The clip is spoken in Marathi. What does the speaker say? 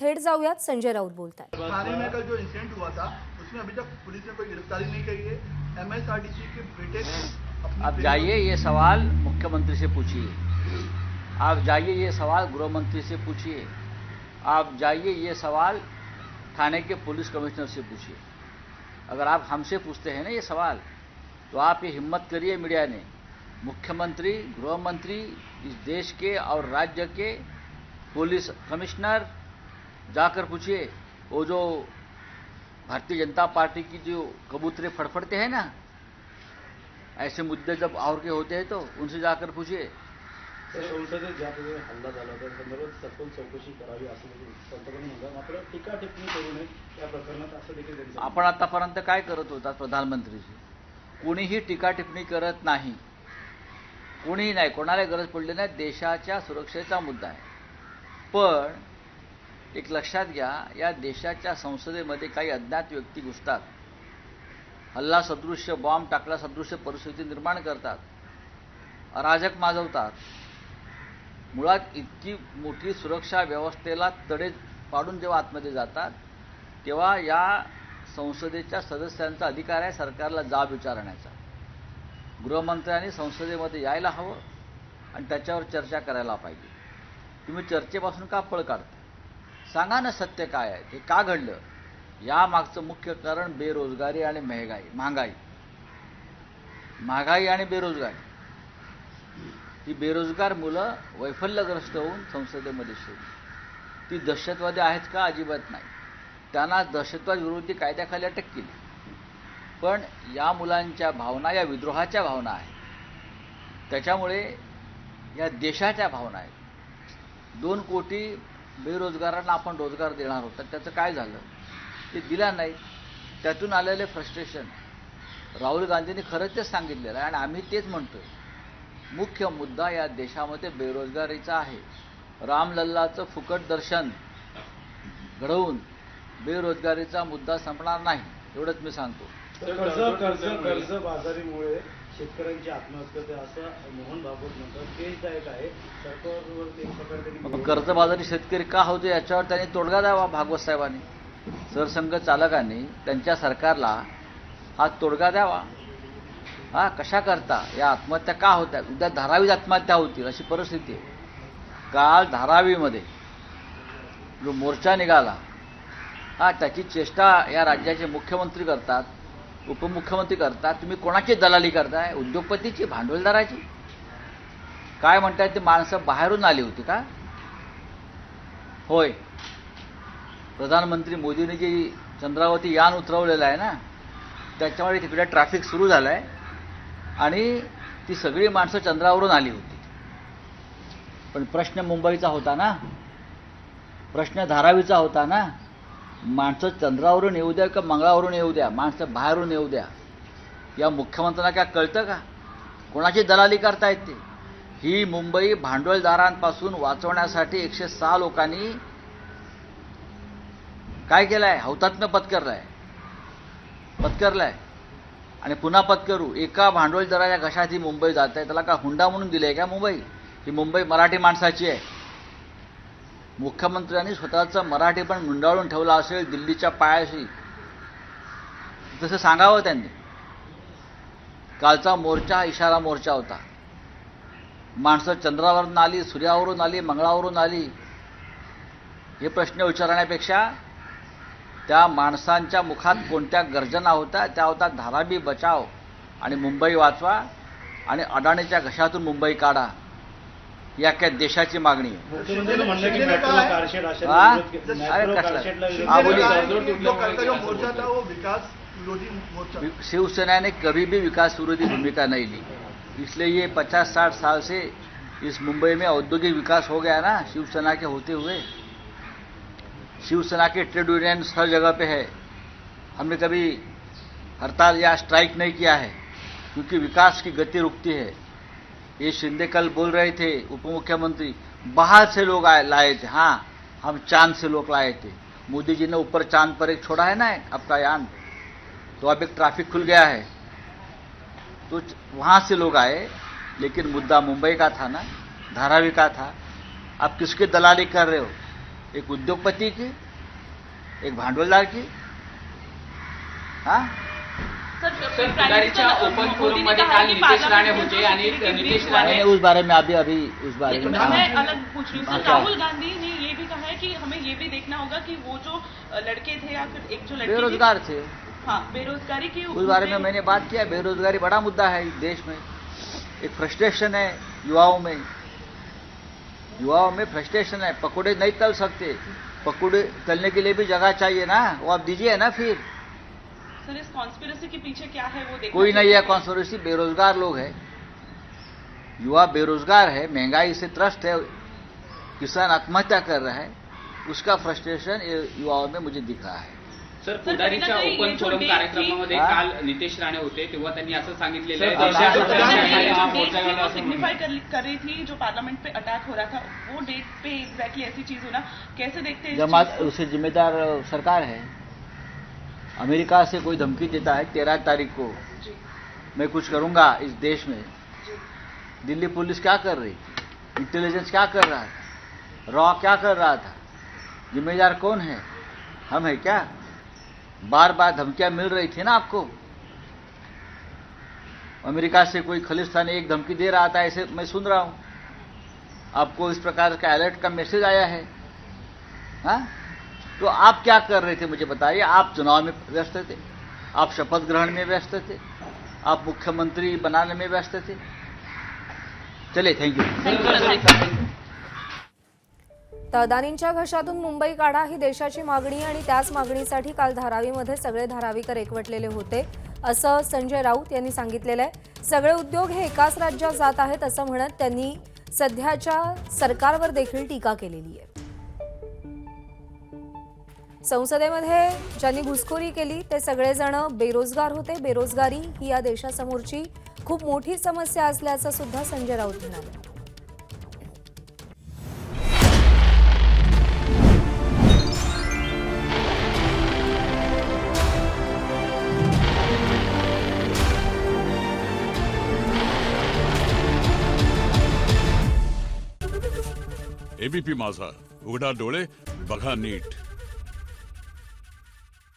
थेट जाऊयात. संजय राऊत बोलत आहेत थाने में कल जो इंसिडेंट हुआ था उसमें अभी तक पुलिस ने कोई गिरफ्तारी नहीं करी है. एमएसआरडीसी के बेटे आप जाइए ये सवाल मुख्यमंत्री से पूछिए। आप जाइए ये सवाल गृह मंत्री से पूछिए। आप जाइए ये सवाल थाने के पुलिस कमिश्नर से पूछिए। अगर आप हमसे पूछते हैं ना ये सवाल तो आप ये हिम्मत करिए मीडिया ने। मुख्यमंत्री गृह मंत्री इस देश के और राज्य के पुलिस कमिश्नर जाकर पूछिए वो जो भारतीय जनता पार्टी की जो कबूतरे फड़फड़ते हैं ना ऐसे मुद्दे जब और के होते हैं तो उनसे जाकर पूछिए। तर संसदेत ज्या प्रकारे हल्ला झाला त्या संदर्भात सखोल चौकशी करावी असं देखील पंतप्रधान म्हणतात मात्र टीका टिप्पणी करू नये या प्रकरणात असं देखील त्यांचं आपण आतापर्यंत काय करत होतात प्रधानमंत्रीजी कोणीही टीका टिप्पणी करत नाही. कोणीही नाही कोणाला गरज पडली नाही देशाच्या सुरक्षेचा मुद्दा आहे. पण एक लक्षात घ्या या देशाच्या संसदेमध्ये काही अज्ञात व्यक्ती घुसतात. हल्ला सदृश्य बॉम्ब टाकला सदृश्य परिस्थिती निर्माण करतात. अराजक माजवतात. मुळात इतकी मोठी सुरक्षा व्यवस्थेला तडे पाडून जेव्हा आतमध्ये जातात तेव्हा या संसदेच्या सदस्यांचा अधिकार आहे सरकारला जाब विचारण्याचा. गृहमंत्र्यांनी संसदेमध्ये यायला हवं आणि त्याच्यावर चर्चा करायला पाहिजे. तुम्ही चर्चेपासून का पळ काढता? सांगा ना सत्य काय आहे? हे का घडलं? यामागचं मुख्य कारण बेरोजगारी आणि महागाई. महागाई. महागाई आणि बेरोजगारी. ही बेरोजगार मुलं वैफल्यग्रस्त होऊन संसदेमध्ये शिरली. ती दहशतवादी आहेत का? अजिबात नाही. त्यांना दहशतवाद विरोधी कायद्याखाली अटक केली. पण या मुलांच्या भावना या विद्रोहाच्या भावना आहेत. त्याच्यामुळे या देशाच्या भावना आहेत. दोन कोटी बेरोजगारांना आपण रोजगार देणार होता त्याचं काय झालं? ते दिला नाही. त्यातून आलेले फ्रस्ट्रेशन राहुल गांधींनी खरंच तेच सांगितलेलं आहे आणि आम्ही तेच म्हणतोय. मुख्य मुद्दा या देशामध्ये बेरोजगारीचा आहे. रामलल्लाचं फुकट दर्शन घडवून बेरोजगारीचा मुद्दा संपणार नाही. एवढंच मी सांगतो. कर्ज कर्ज कर्ज बाजारीमुळे शेतकऱ्यांची आत्महत्या होते असं मोहन भागवत म्हणतात. केसदायक आहे. सरकारवर एक प्रकारे कर्जबाजारी शेतकरी का होते याच्यावर त्यांनी तोडगा द्यावा भागवत साहेबांनी. सरसंघ चालकांनी त्यांच्या सरकारला हा तोडगा द्यावा. हा कशा करता? या आत्महत्या का होत्या? उद्या धारावीत आत्महत्या होतील अशी परिस्थिती आहे. काल धारावीमध्ये जो मोर्चा निघाला हा त्याची चेष्टा या राज्याचे मुख्यमंत्री करतात. उपमुख्यमंत्री करता तुम्ही कोणाची दलाली करताय? उद्योगपतीची भांडवलदाराची? काय म्हणताय ते माणसं बाहेरून आली होती का? होय. प्रधानमंत्री मोदींनी जी चंद्रावरती यान उतरवलेलं आहे ना त्याच्यामुळे तिकडे ट्रॅफिक सुरू झालं आहे आणि ती सगळी माणसं चंद्रावरून आली होती. पण प्रश्न मुंबईचा होता ना. प्रश्न धारावीचा होता ना. माणसं चंद्रावरून येऊ द्या का मंगळावरून येऊ द्या? माणसं बाहेरून येऊ द्या. या मुख्यमंत्र्यांना काय कळतं का? कोणाची दलाली करतायत ते? ही मुंबई भांडवलदारांपासून वाचवण्यासाठी एकशे सहा लोकांनी काय केलंय? हौतात्म्य पत्करलाय. पत्करलाय. आणि पुन्हा पत्करू. एका भांडवलदाराच्या घशात ही मुंबई जात आहे. त्याला का हुंडा म्हणून दिली आहे का मुंबई? ही मुंबई मराठी माणसाची आहे. मुख्यमंत्र्यांनी स्वतःचं मराठी पण गुंडाळून ठेवला असेल दिल्लीच्या पायाशी. तसं सांगावं त्यांनी. कालचा मोर्चा इशारा मोर्चा होता. माणसं चंद्रावरून आली सूर्यावरून आली मंगळावरून आली. हे प्रश्न विचारण्यापेक्षा त्या माणसांच्या मुखात कोणत्या गर्जना होत्या त्या होत्या धाराबी बचाव आणि मुंबई वाचवा आणि अडाणीच्या घशातून मुंबई काढा. या काय देशाची मागणी आहे? हा? हा, शिवसेना ने कभी भी विकास विरोधी भूमिका नहीं ली. इसलिए ये पचास साठ साल से इस मुंबई में औद्योगिक विकास हो गया ना शिवसेना के होते हुए। शिवसेना के ट्रेड यूनियन हर जगह पे है। हमने कभी हड़ताल या स्ट्राइक नहीं किया है क्योंकि विकास की गति रुकती है। ये शिंदे कल बोल रहे थे उप मुख्यमंत्री बाहर से लोग आए, लाए थे। हाँ हम चाँद से लोग लाए थे। मोदी जी ने ऊपर चाँद पर एक छोड़ा है ना आपका यान तो अब एक ट्रैफ़िक खुल गया है। तो वहाँ से लोग आए, लेकिन मुद्दा मुंबई का था ना, धारावी का था। आप किसकी दलाली कर रहे हो? एक उद्योगपति की, एक भांडवलदार की? हाँ? ओपन फोरम मध्ये काल नितेश राणे होते आणि नितेश राणे उस बारे में अभी अभी उस बारे में मैं अलग पूछ रही हूँ हाँ? राहुल गांधी ने ये भी कहा है कि हमें ये भी देखना होगा कि वो जो लड़के थे या फिर एक जो लड़की बेरोजगार थे। हाँ बेरोजगारी के उस बारे में मैंने बात किया बेरोजगारी बड़ा मुद्दा है देश में। एक फ्रस्ट्रेशन है युवाओं में। युवाओं में फ्रस्ट्रेशन है। पकौड़े नहीं तल सकते। पकौड़े तलने के लिए भी जगह चाहिए ना। वो आप दीजिए ना फिर। सर इस कॉन्स्पिरसी के पीछे क्या है वो कोई नहीं है। कॉन्स्पिरेसी बेरोजगार लोग है। युवा बेरोजगार है महँगाई से त्रस्त है किसान आत्महत्या कर रहा है उसका फ्रस्ट्रेशन युवाओं में मुझे दिख रहा है। सर पुढारीच्या ओपन फोरम डेट कार्यक्रमामध्ये काल नितेश राणे होते तेव्हा त्यांनी असं सांगितलेलं आहे डेट थी सिग्निफाई कर, कर रही थी जो पार्लियामेंट पे अटैक हो रहा था वो डेट पे एग्जैक्टली ऐसी चीज़ होना कैसे देखते हैं जमात उसे जिम्मेदार सरकार है। अमेरिका से कोई धमकी देता है तेरह तारीख को। मैं कुछ करूँगा इस देश में। दिल्ली पुलिस क्या कर रही? इंटेलिजेंस क्या कर रहा था रॉ क्या कर रहा था? जिम्मेदार कौन है? हम है क्या? बार बार धमकियाँ मिल रही थी ना आपको? अमेरिका से कोई खलिस्तानी एक धमकी दे रहा था ऐसे मैं सुन रहा हूँ। आपको इस प्रकार का अलर्ट का मैसेज आया है? हाँ? तो आप क्या कर रहे थे मुझे बताइए? आप चुनाव में व्यस्त थे। आप शपथ ग्रहण में व्यस्त थे। आप मुख्यमंत्री बनाने में व्यस्त थे। चले you. तर अदानींच्या घशातून मुंबई काढा ही देशाची मागणी आणि त्याच मागणीसाठी काल धारावीमध्ये सगळे धारावीकर एकवटलेले होते असं संजय राऊत यांनी सांगितलेलं आहे. सगळे उद्योग हे एकाच राज्यात जात आहेत असं म्हणत त्यांनी सध्याच्या सरकारवर देखील टीका केलेली आहे. संसदेमध्ये ज्यांनी घुसखोरी केली ते सगळेजण बेरोजगार होते. बेरोजगारी ही या देशासमोरची खूप मोठी समस्या असल्याचं सुद्धा संजय राऊत म्हणाले. एबीपी माझा. उघडा डोळे बघा नीट.